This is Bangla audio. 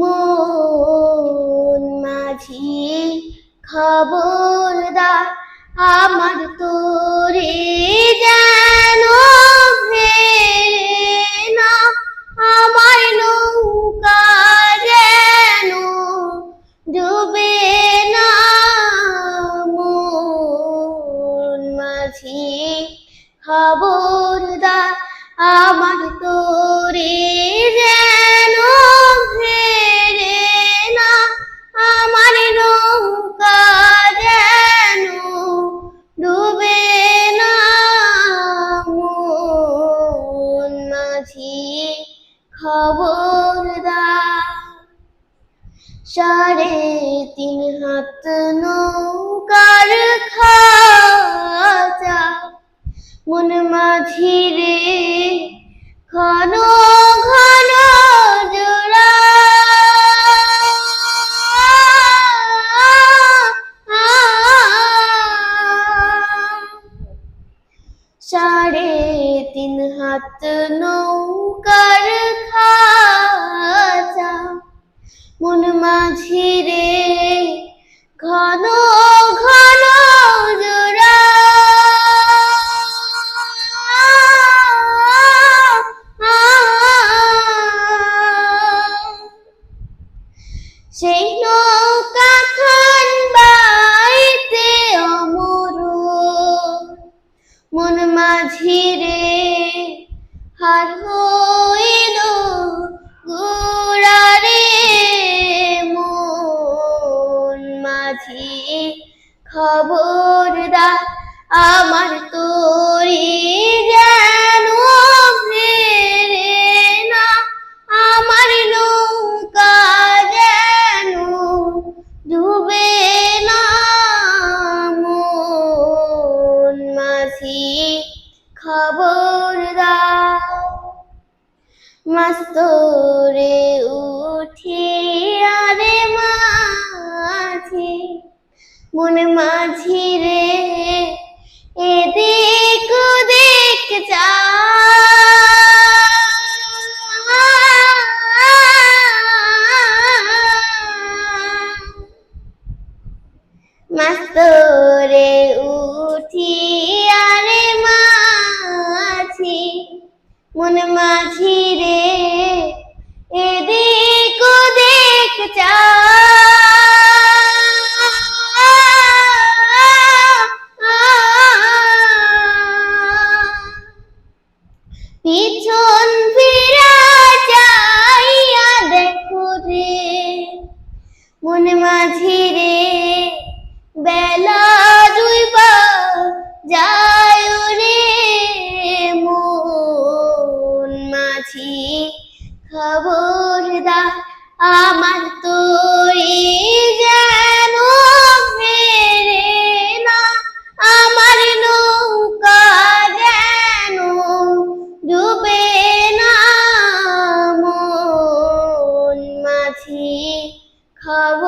মন মাঝি খবরদার আমার তোরে যেন ফেরে না। খবরদার। সাড়ে তিন হাত নৌকার খাজা মন মাঝি রে ঘন ঘন জোড়া। সাড়ে তিন হাত নৌকার হার হইল গুড়ারে মন মাঝি। খবরদার আমার তোরি যেন ফেরে না, আমার নৌকা যেন ডুবে না মন মাঝি। খবরদার মাস্তরে উঠি আরে মাঝি মন মাঝি রে এদিক দেখ যা। মাস্তরে উঠি মন মাঝি রে, এদিক দেখ চা পিছন ফিরা চাইয়া দেখো রে, মন মাঝি রে, বেলা 可不